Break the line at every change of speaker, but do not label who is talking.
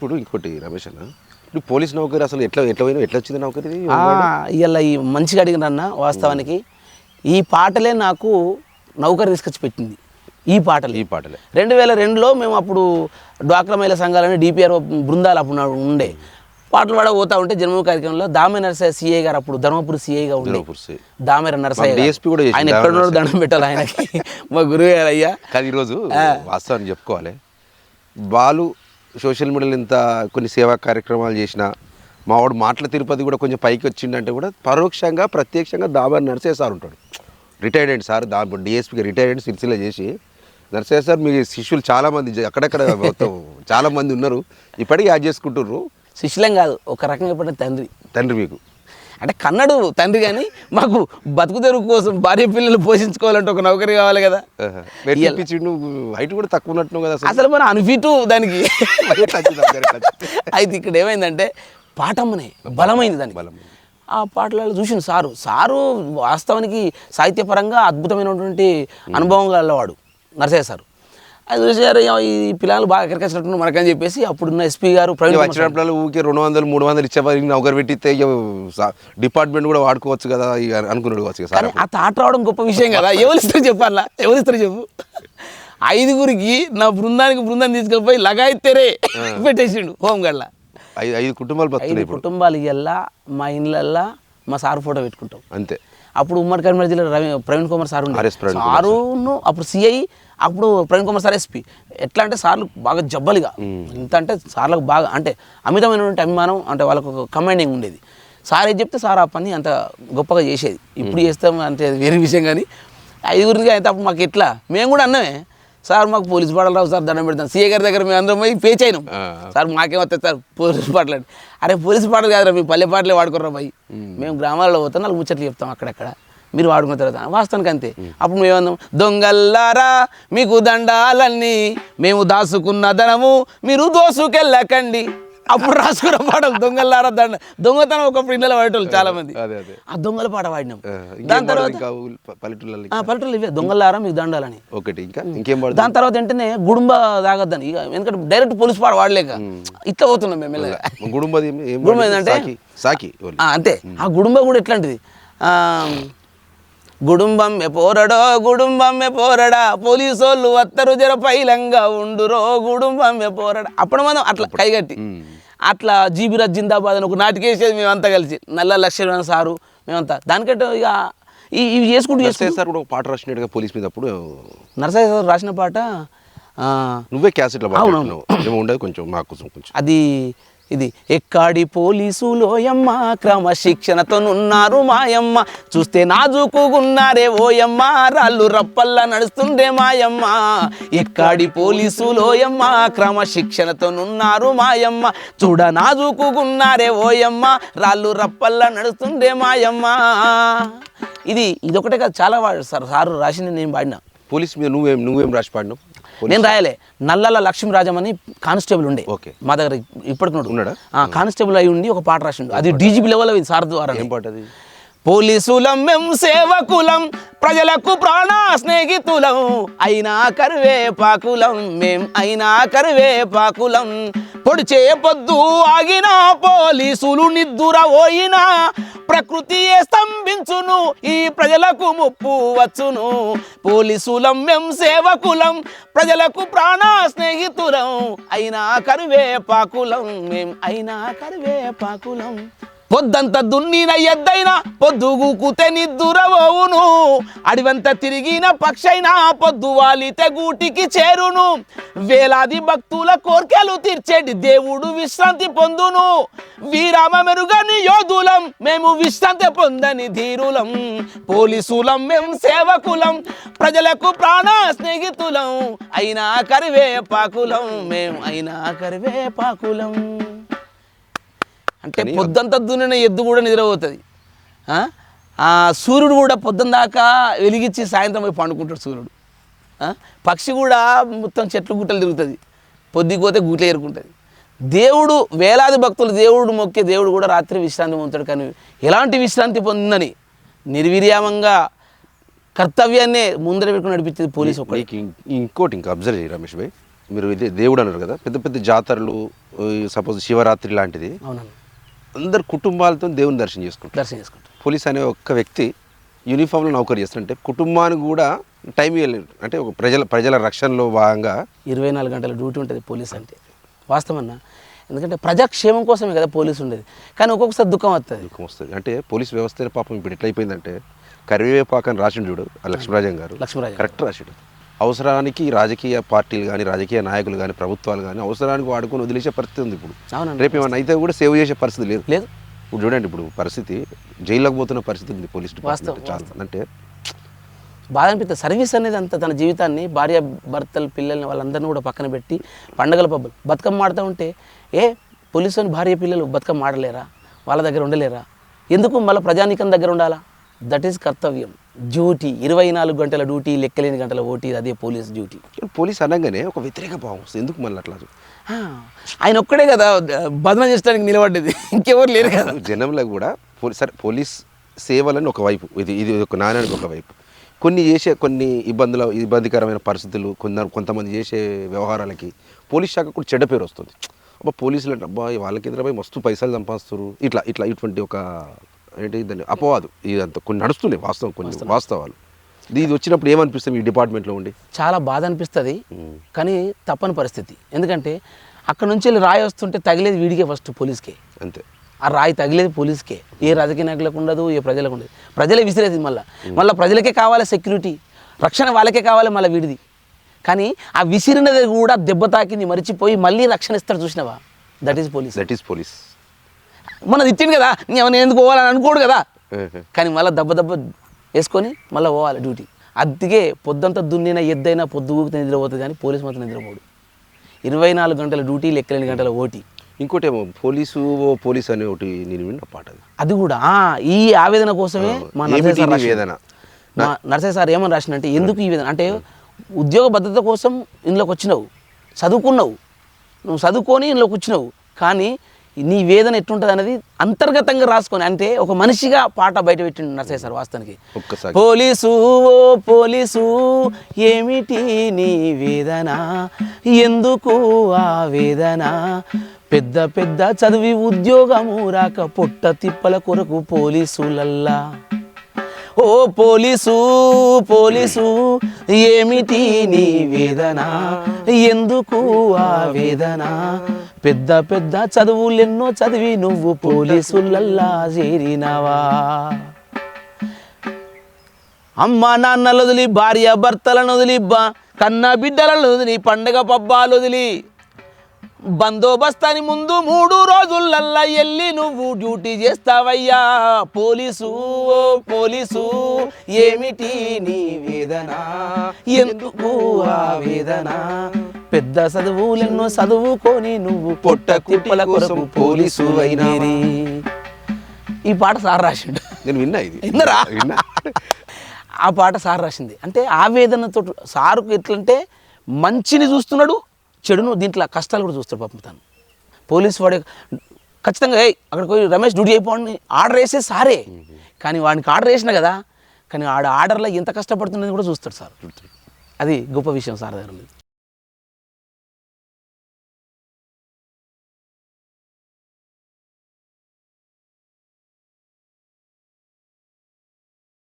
ఇప్పుడు ఇంకోటి రమేష్ అన్న ఇప్పుడు పోలీస్ నౌకరి అసలు ఎట్లా ఎట్లా పోయినా ఎట్లా వచ్చింది నౌకరి?
ఇవాళ ఈ మంచిగా అడిగినన్న వాస్తవానికి ఈ పాటలే నాకు నౌకరి తీసుకొచ్చి పెట్టింది. ఈ పాటలు.
ఈ పాటలే.
రెండు వేల రెండులో మేము అప్పుడు డ్వాక్రా మహిళా సంఘాలని డిపిఆర్ బృందాలు అప్పుడు ఉండే. పాటలు పాడ పోతా ఉంటే జన్మ కార్యక్రమంలో దామె నరసయ్య సిఐ గారు అప్పుడు ధర్మపురి సిఐగా ఉండే. దామెర నరసయ్య ఆయన
దామెర
ఎక్కడ దండం పెట్టాలి ఆయనకి. మా గురువు గారు అయ్యా.
కానీ ఈరోజు వాస్తవాన్ని చెప్పుకోవాలి. బాలు సోషల్ మీడియాలో ఇంత కొన్ని సేవా కార్యక్రమాలు చేసిన మావాడు మాటల తిరుపతి కూడా కొంచెం పైకి వచ్చిందంటే కూడా పరోక్షంగా ప్రత్యక్షంగా దాబారి నరసయ్య సార్ ఉంటాడు. రిటైర్డ్ అయ్యింది సార్ దా డిఎస్పీకి రిటైర్డ్ అయ్యింది సిరిసిల్ల చేసి. నరసయ్య సార్ మీ శిష్యులు చాలా మంది జ- అక్కడక్కడ మొత్తం చాలా మంది ఉన్నారు. ఇప్పటికీ యాడ్ చేసుకుంటుర్రు.
శిష్యులం కాదు ఒక రకంగా తండ్రి.
తండ్రి మీకు.
అంటే కన్నడు తండ్రి కానీ మాకు బతుకు తెరువు కోసం భార్య పిల్లలు పోషించుకోవాలంటే ఒక నౌకరి కావాలి కదా.
హైట్ కూడా తక్కువ ఉన్నట్టు కదా అసలు.
మన అన్ఫిటు దానికి? అయితే ఇక్కడ ఏమైందంటే పాఠమ్మనే బలమైంది దానికి.
బలమైంది.
ఆ పాటలలో చూసిన సారు. సారు వాస్తవానికి సాహిత్యపరంగా అద్భుతమైనటువంటి అనుభవం గలవాడు నరసయ్య సారు. అది చూసారు ఈ పిల్లలు బాగా ఎక్కడికొచ్చినట్టు మనకని చెప్పేసి అప్పుడున్న ఎస్పీ గారు
వచ్చినప్పుడు ఊరికే రెండు వందలు మూడు వందలు ఇచ్చే వారికి నౌకరు పెట్టితే డిపార్ట్మెంట్ కూడా వాడుకోవచ్చు కదా అనుకున్నాడు కావచ్చు
కానీ ఆ తాట రావడం గొప్ప విషయం కదా. ఎవరిస్తారు చెప్పాలా? ఎవరిస్తారు చెప్పు? ఐదుగురికి నా బృందానికి బృందం తీసుకెళ్ళిపోయి లగాయితేరే పెట్టేసిండు హోంగార్డ్ల
ఐదు ఐదు కుటుంబాలు
ఐదు కుటుంబాలు ఇయ్యల్లా మా ఇండ్లల్లా మా సార్ ఫోటో పెట్టుకుంటాం.
అంతే.
అప్పుడు ఉమ్మడి కరీంనగర్ జిల్లా రవి ప్రవీణ్ కుమార్ సార్ సారును అప్పుడు సిఐ అప్పుడు ప్రవీణ్ కుమార్ సార్ ఎస్పీ ఎట్లా అంటే సార్లు బాగా జబ్బలిగా. ఇంత అంటే సార్లకు బాగా అంటే అమితమైనటువంటి అభిమానం అంటే వాళ్ళకు ఒక కమాండింగ్ ఉండేది. సార్ ఏది చెప్తే సార్ ఆ పని అంత గొప్పగా చేసేది. ఇప్పుడు చేస్తాం అంటే వేరే విషయం కానీ ఐదుగురికి అయితే అప్పుడు మాకు ఎట్లా? మేము కూడా అన్నమే. సార్ మాకు పోలీస్ పాటలు రావు సార్ దండం పెడతాం. సీఏ గారి దగ్గర మేము అందరం పోయి పేచ్ అయినాం
ఆ.
Sir మాకేమవుతుంది sir? పోలీస్ పాటలు అంటే. అరే పోలీస్ పాటలు కాదురా మీ పల్లె పాటలే వాడుకోర్రా భయ్ మేము గ్రామాల్లో పోతాం నాలుగు ముచ్చట్లు చెప్తాం అక్కడక్కడ. మీరు వాడుకున్న తర్వాత. వాస్తవానికి అంతే. అప్పుడు మేమందాం దొంగల్లారా మీకు దండాలన్నీ మేము దాసుకున్న ధనము మీరు దోసుకెళ్ళకండి. అప్పుడు రాసుకున్న పాటలు దొంగల్లారా దండ దొంగతనం ఒకప్పుడు ఇళ్ళలో వాడేటోళ్ళు చాలా మంది ఆ దొంగల పాట వాడినాం. దాని తర్వాత పల్లెటూళ్ళు ఇవే దొంగల్లారా మీకు దండాలని.
ఒకటి ఇంకా? ఇంకేం
దాని తర్వాత వెంటనే గుడుంబ తాగద్దని. ఇక ఎందుకంటే డైరెక్ట్ పోలీస్ పాట వాడలేక. ఇట్లా పోతున్నాం మేము గుడుంబం
పడుతుంది?
ఏంటంటే-
సాకి
అంతే. ఆ గుడుంబం కూడా ఎట్లాంటిది? ఆ, గుడుంబం మె పోరడో గుడుంబం మె పోరడా? పోలీసోళ్ళు వత్తరు జర పైలంగా ఉండురో గుడుంబం మె పోరడా? అప్పుడు మనం అట్లా కైగట్టి. అట్లా జీబిరాజ్ జిందాబాద్ అని ఒక నాటికేసేది మేమంతా కలిసి. నల్ల లక్ష్మణ సారు మేమంతా. దానికంటే ఇక ఈ- ఇవి చేసుకుంటూ
నరసయ్య సార్ కూడా ఒక పాట రాసినట్టుగా పోలీస్ మీద అప్పుడు.
నరసయ్య సార్ రాసిన పాట
నువ్వే క్యాసెట్లో ఏమో ఉండదు కొంచెం మా కోసం కొంచెం.
అది ఇది ఎక్కాడి ఎక్కడి పోలీసులోయమ్మ క్రమశిక్షణతోనున్నారు మాయమ్మ. చూస్తే నాజుకుగున్నారే ఓయమ్మ రాళ్ళు రప్పల్లా నడుస్తుండే మాయమ్మ. ఎక్కడి పోలీసులోయమ్మ క్రమశిక్షణతోనున్నారు మాయమ్మ. చూడ నాజుకుగున్నారే ఓయమ్మ రాళ్ళు రప్పల్లా నడుస్తుండే మాయమ్మ. ఇది ఇదొకటే కాదు చాలా వాడు సార్ సారు రాసిన నేను పాడినా.
పోలీస్ మీద నువ్వేం నువ్వేం రాసి పాడినావు?
నేను రాయలే. నల్లల లక్ష్మీరాజం అని కానిస్టేబుల్ ఉండే.
ఓకే.
మా దగ్గర ఇప్పటికి? కానిస్టేబుల్ అయి ఉండి ఒక పాట రాసిండు. అది డీజీపీ లెవెల్ అయింది సార్ ద్వారా. పోలీసులం మేం సేవకులం ప్రజలకు ప్రాణ స్నేహితులం. అయినా కరువే పాకులం మేం అయినా కరువే పాకులం పొడిచే పొద్దు ఆగినా పోలీసులు నిద్దుర ఓయినా ప్రకృతి స్తంభించును ఈ ప్రజలకు ముప్పు వచ్చును. పోలీసులం మేం సేవకులం ప్రజలకు ప్రాణ స్నేహితులం అయినా కరువే పాకులం మేం అయినా కరువే పాకులం పొద్దంత దున్నిన ఎద్దైనా పొద్దుగుకుతే నిద్దురవోవును అడివంత తిరిగిన పక్షైనా పొద్దు వాలితే గూటికి చేరును. వేలాది భక్తుల కోర్కెలు తీర్చేటి దేవుడు విశ్రాంతి పొందును. వీరామ మెరుగని యోధులం మేము విశ్రాంతి పొందని ధీరులం. పోలీసులం మేము సేవకులం ప్రజలకు ప్రాణ స్నేహితులం. అయినా కరివే పాకులం మేము అయినా కరివే పాకులం అంటే పొద్దంతా దున్నిన ఎద్దు కూడా నిద్రపోతుంది. సూర్యుడు కూడా పొద్దున్న దాకా వెలిగించి సాయంత్రం పోయి పండుకుంటాడు సూర్యుడు? పక్షి కూడా మొత్తం చెట్లు గుట్టలు తిరుగుతుంది. పొద్దుకి పోతే గుట్లు ఏరుకుంటుంది. దేవుడు వేలాది భక్తులు దేవుడు మొక్కే దేవుడు కూడా రాత్రి విశ్రాంతి పొందుతాడు కానీ ఎలాంటి విశ్రాంతి పొందని నిర్వీర్యామంగా కర్తవ్యాన్నే ముందర పెట్టుకుని నడిపించేది పోలీసు ఒకటి
ఇంకోటి ఇంకా అబ్జర్వ్ చేయి రమేష్ భాయ్? మీరు దేవుడు అన్నారు కదా పెద్ద పెద్ద జాతరలు సపోజ్ శివరాత్రి లాంటిది.
అవునండి
అందరు కుటుంబాలతో దేవుని దర్శనం చేసుకుంటారు.
దర్శనం చేసుకుంటాం
పోలీస్ అనే ఒక్క వ్యక్తి యూనిఫామ్లో నౌకరీ చేస్తుంటే కుటుంబానికి కూడా టైం ఇవ్వలేదు అంటే ఒక ప్రజల ప్రజల రక్షణలో భాగంగా
ఇరవై నాలుగు గంటల డ్యూటీ ఉంటుంది పోలీస్ అంటే. వాస్తవన్నా ఎందుకంటే ప్రజాక్షేమం కోసమే కదా పోలీసు ఉండేది. కానీ ఒక్కొక్కసారి దుఃఖం వస్తుంది
దుఃఖం వస్తుంది. అంటే పోలీస్ వ్యవస్థ పాపం ఇప్పుడు ఎట్లయిపోయిందంటే కరివేపాకని రాసిండు చూడు ఆ లక్ష్మీరాజన్ గారు.
లక్ష్మీరాజన్.
కరెక్ట్ రాసిండు. అవసరానికి రాజకీయ పార్టీలు కానీ రాజకీయ నాయకులు కానీ ప్రభుత్వాలు కానీ అవసరానికి వాడుకొని వదిలేసే పరిస్థితి ఉంది ఇప్పుడు.
అవునండి.
రేపు ఏమన్నా అయితే కూడా సేవ్ చేసే పరిస్థితి లేదు.
లేదు.
ఇప్పుడు చూడండి ఇప్పుడు పరిస్థితి జైల్లోకి పోతున్న పరిస్థితి ఉంది పోలీస్ డిపార్ట్మెంట్ చాలా. అంటే
బాధ అనిపిస్తుంది. సర్వీస్ అనేది అంత తన జీవితాన్ని భార్య భర్తలు పిల్లల్ని వాళ్ళందరినీ కూడా పక్కన పెట్టి పండగల పబ్బులు బతుకమ్మ ఆడుతూ ఉంటే ఏ పోలీసు భార్య పిల్లలు బతుకమ్మ ఆడలేరా? వాళ్ళ దగ్గర ఉండలేరా? ఎందుకు మళ్ళీ ప్రజానీకం దగ్గర ఉండాలా? దట్ ఈస్ కర్తవ్యం. డ్యూటీ ఇరవై నాలుగు గంటల డ్యూటీ లెక్కలేని గంటల ఓటీ అదే పోలీస్ డ్యూటీ.
పోలీస్ అనగానే ఒక వ్యతిరేక భావం వస్తుంది. ఎందుకు మళ్ళీ అట్లా
ఆయన ఒక్కడే కదా బదనం చేయడానికి నిలబడ్డది. ఇంకెవరు లేరు కదా.
జనంలో కూడా సరే పోలీస్ సేవలని ఒకవైపు ఇది ఇది ఒక నాణ్యానికి ఒకవైపు కొన్ని చేసే కొన్ని ఇబ్బందుల ఇబ్బందికరమైన పరిస్థితులు కొందరు కొంతమంది చేసే వ్యవహారాలకి పోలీస్ శాఖ కూడా చెడ్డ పేరు వస్తుంది. అబ్బా పోలీసులు అంటే అబ్బా వాళ్ళకి ఎదురపై మస్తు పైసలు సంపాదిస్తారు ఇట్లా ఇట్లా ఇటువంటి ఒక ఏంటి దాన్ని అపవాదు. ఇదంతా కొన్ని నడుస్తున్నాయి వాస్తవం కొన్ని వాస్తవాలు. ఇది వచ్చినప్పుడు ఏమనిపిస్తుంది ఈ డిపార్ట్మెంట్లో ఉండి?
చాలా బాధ అనిపిస్తుంది. కానీ తప్పని పరిస్థితి. ఎందుకంటే అక్కడ నుంచి వెళ్ళి రాయి వస్తుంటే తగిలేది వీడికే ఫస్ట్ పోలీస్కే.
అంతే.
ఆ రాయి తగిలేది పోలీస్కే. ఏ రాజకీయ నాయకులకు ఉండదు ఏ ప్రజలకు ఉండదు. ప్రజలే విసిరేది మళ్ళీ. మళ్ళీ ప్రజలకే కావాలి సెక్యూరిటీ. రక్షణ వాళ్ళకే కావాలి మళ్ళీ వీడిది. కానీ ఆ విసిరినది కూడా దెబ్బ తాకింది మరిచిపోయి మళ్ళీ రక్షణ ఇస్తాడు చూసినావా? That is police
that is police
మన ఇచ్చింది కదా నేను ఎందుకు పోవాలని అనుకోడు కదా. కానీ మళ్ళీ దెబ్బ దెబ్బ వేసుకొని మళ్ళీ పోవాలి డ్యూటీ. అందుకే పొద్దంతా దున్నిన ఎద్దైనా పొద్దు ఊగితే నిద్రపోతుంది కానీ పోలీస్ మాత్రం నిద్రపోడు. ఇరవై నాలుగు గంటల డ్యూటీ లెక్కలేని గంటల ఓటీ.
ఇంకోటి ఏమో పోలీసు ఓ పోలీస్ అనే ఒకటి నేను విన్న పాట అది.
కూడా ఈ ఆవేదన కోసమే మా.
వేదన?
మా నరసయ్య సార్ ఏమని రాసిండంటే ఎందుకు ఈ వేదన? అంటే ఉద్యోగ భద్రత కోసం ఇందులోకి వచ్చినావు చదువుకున్నావు. నువ్వు చదువుకొని ఇందులోకి వచ్చినావు. కానీ నీ వేదన ఎట్లుంటుంది అనేది అంతర్గతంగా రాసుకొని అంటే ఒక మనిషిగా పాట బయట పెట్టిండు నరసయ్య సార్ వాస్తవానికి. పోలీసు ఓ పోలీసు ఏమిటి నీ వేదన? ఎందుకు ఆ వేదన? పెద్ద పెద్ద చదివి ఉద్యోగము రాక పొట్ట తిప్పల కొరకు పోలీసులల్లా. ఓ పోలీసు పోలీసు ఏమిటి నీ వేదన? ఎందుకు ఆ వేదన? పెద్ద పెద్ద చదువులెన్నో చదివి నువ్వు పోలీసులల్లా చేరినవా? అమ్మ నాన్నలు వదిలి భార్య భర్తలను వదిలి బ- కన్న బిడ్డలను వదిలి పండగ పబ్బాలు వదిలి బందోబస్తాని ముందు మూడు రోజులల్లా ఎల్లి నువ్వు డ్యూటీ చేస్తావయ్యా. పోలీసు ఓ పోలీసు ఏమిటి నీ వేదన? ఎందుకు ఆ వేదన? పెద్ద చదువులెన్నో చదువుకొని నువ్వు పొట్ట కుప్పల కొరకు పోలీసు అయినారి ఈ పాట సార్ రాసిండు.
నేను విన్నా ఇది.
విన్నరా?
విన్నా.
ఆ పాట సార్ రాసింది. అంటే ఆవేదనతో సారుకు ఎట్లంటే మంచిని చూస్తున్నాడు చెడును దీంట్లో కష్టాలు కూడా చూస్తాడు పాపం తను. పోలీస్ వాడే ఖచ్చితంగా అక్కడికి పోయి రమేష్ డ్యూటీ అయిపోండి ఆర్డర్ వేసే సారే. కానీ వాడికి ఆర్డర్ వేసిన కదా కానీ ఆడ ఆర్డర్లో ఎంత కష్టపడుతున్నది కూడా చూస్తాడు సార్. అది గొప్ప విషయం సార్ దగ్గర ఉంది